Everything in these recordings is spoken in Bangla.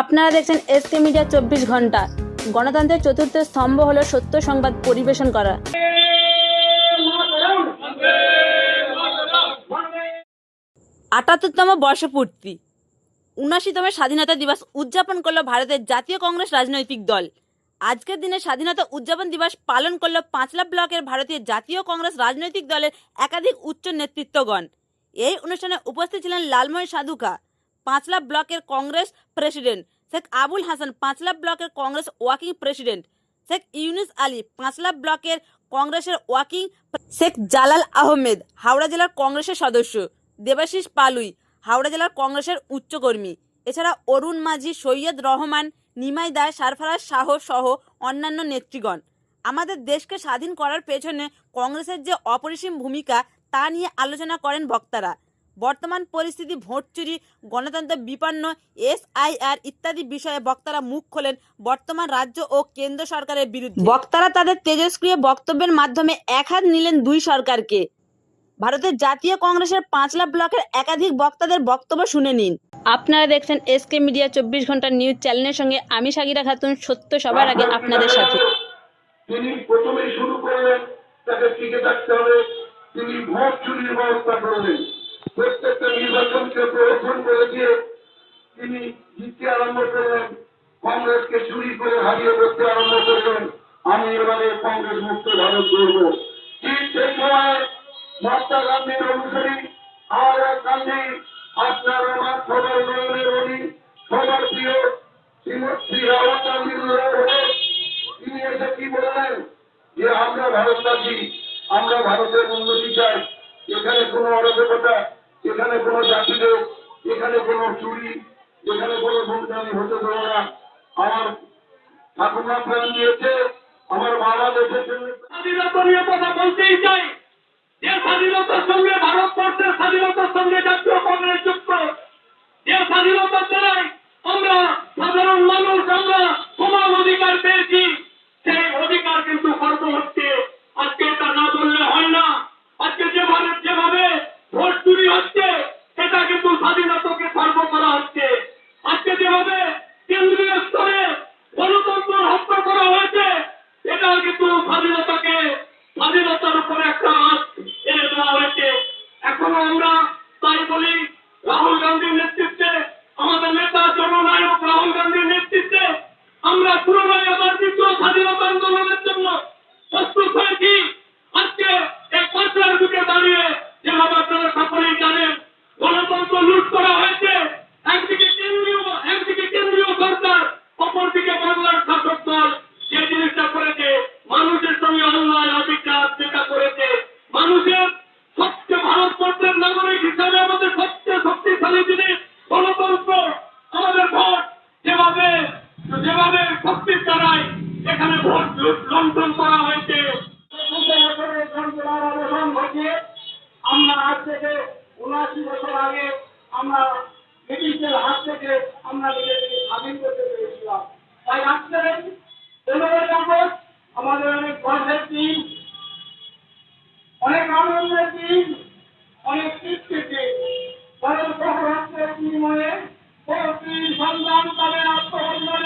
আপনারা দেখছেন এসকে মিডিয়া চব্বিশ ঘণ্টা। গণতন্ত্রের চতুর্থ স্তম্ভ হলো সত্য সংবাদ পরিবেশন করা। আটাত্তরতম বর্ষপূর্তি। উনাশিতম স্বাধীনতা দিবস উদযাপন করল ভারতের জাতীয় কংগ্রেস রাজনৈতিক দল। আজকের দিনে স্বাধীনতা উদযাপন দিবস পালন করল পাঁচলা ব্লকের ভারতীয় জাতীয় কংগ্রেস রাজনৈতিক দলের একাধিক উচ্চ নেতৃত্বগণ। এই অনুষ্ঠানে উপস্থিত ছিলেন লালময় সাধুকা পাঁচলা ব্লকের কংগ্রেস প্রেসিডেন্ট। শেখ আবুল হাসান পাঁচলা ব্লকের কংগ্রেস ওয়াকিং প্রেসিডেন্ট। শেখ ইউনুস আলী পাঁচলা ব্লকের কংগ্রেসের ওয়াকিং শেখ জালাল আহমেদ, হাওড়া জেলার কংগ্রেসের সদস্য। দেবাশিস পালুই, হাওড়া জেলার কংগ্রেসের উচ্চকর্মী। এছাড়া অরুণ মাঝি, সৈয়দ রহমান, নিমাই দায় সারফারাজ শাহ সহ অন্যান্য নেতৃগণ আমাদের দেশকে স্বাধীন করার পেছনে কংগ্রেসের যে অপরিসীম ভূমিকা, তা নিয়ে আলোচনা করেন বক্তারা। বর্তমান পরিস্থিতি ভোট চুরি গণতন্ত্র বিপন্ন এসআইআর ইত্যাদি বিষয়ে বক্তারা মুখ খোলেন বর্তমান রাজ্য ও কেন্দ্র সরকারের বিরুদ্ধে। বক্তারা তাদের তেজস্ক্রিয় বক্তব্যের মাধ্যমে এক হাত নিলেন দুই সরকারকে। ভারতের জাতীয় কংগ্রেসের পাঁচলা ব্লকের একাধিক বক্তাদের বক্তব্য শুনে নিন। আপনারা দেখছেন এসকে মিডিয়া চব্বিশ ঘণ্টা নিউজ চ্যানেলের সঙ্গে আমি সাগিরা খাতুন সত্য সবার আগে আপনাদের সাথে। তিনি প্রথমেই শুরু করলেন তাকে টিকে থাকতে হবে। তিনি ভোট চুরির ব্যবস্থা করলেন নির্বাচনকে প্রহসন করে দিয়ে তিনি জিততে আরম্ভ করলেন, কংগ্রেসকে চুরি করে হারিয়ে করতে আরম্ভ করলেন। আমি এবারে কংগ্রেস মুক্ত ভারত গড়ব। ঠিক সেই সময় মহাত্মা গান্ধীর অনুসারী আমার এক গান্ধী, আপনার আমার সবার নয়নের অলি সবার প্রিয় শ্রী রাহুল গান্ধীর তিনি এসে কি বললেন? যে আমরা ভারতবাসী, আমরা ভারতের উন্নতি চাই। এখানে কোনো অরাজকতা এখানে কোনো জাতিদের এখানে কোনো চুরি, এখানে কোনো গুন্ডামি হতে দেবো না। আমার ঠাকুমা প্রাণ দিয়েছে, আমার বাবা দেশের স্বাধীনতা নিয়ে কথা বলতেই চাই। যে স্বাধীনতার সঙ্গে ভারতবর্ষের স্বাধীনতার সঙ্গে জাতীয় কংগ্রেস যুক্ত যে স্বাধীনতার দ্বারাই আমরা সাধারণ মানুষ আমরা সমান অধিকার পেয়েছি সেই অধিকার কিন্তু খর্ব হচ্ছে আজকে এটা না বললে হয় না আজকে যেভাবে যেভাবে ভোট চুরি হচ্ছে এটা কিন্তু স্বাধীনতাকে খর্ব করা হচ্ছে আজকে যেভাবে কেন্দ্রীয় স্তরে গণতন্ত্র হত্যা করা হয়েছে এটা কিন্তু স্বাধীনতাকে স্বাধীনতার উপরে একটা হাত এনে দেওয়া হয়েছে এখনও আমরা তাই বলি রাহুল গান্ধীর লুট করা হয়েছে। আমরা আজ থেকে উনআশি বছর আগে আমরা ব্রিটিশদের হাত থেকে আমরা নিজেদেরকে স্বাধীন করতে পেরেছিলাম। তাই আজকে পনেরোই আমাদের অনেক গর্বের দিন, অনেক আনন্দের দিন, অনেক তৃপ্তির দিন কারণ সহরাষ্ট্রের বিনিময়ে সন্ধান তাদের দিয়ে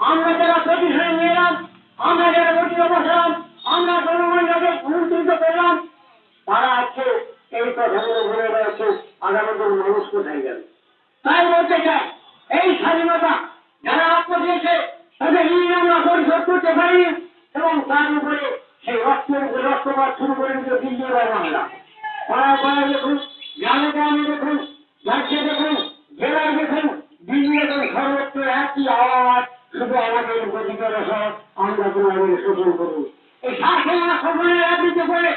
আমরা যারা প্রতিশোধ নিলাম আমরা যারা গঠিত বসলাম আমরা জনগণকে ভূমিত করলাম তারা আজকে এই কথাগুলো ঘুরে বেড়াচ্ছে আগামী দিন মানুষ কোথায় যাবে তাই বলতে চাই এই স্বাধীনতা যারা আত্ম দিয়েছে তাদের ঋণ আমরা পরিশোধ করতে পারিনি এবং তার উপরে সেই রক্তের রক্তপাত শুরু করে দিতে দিল্লি বাংলা পাড়ায় পাড়ায় দেখুন গ্রামে গ্রামে দেখুন রাজ্যে দেখুন, জেলায় দেখুন দেখুন সর্বত্র একই আওয়াজ। শুধু আমাদের সহ আমরা তোমাদের শোষণ করুন। এই শাসন শাসনের রাজনীতি করে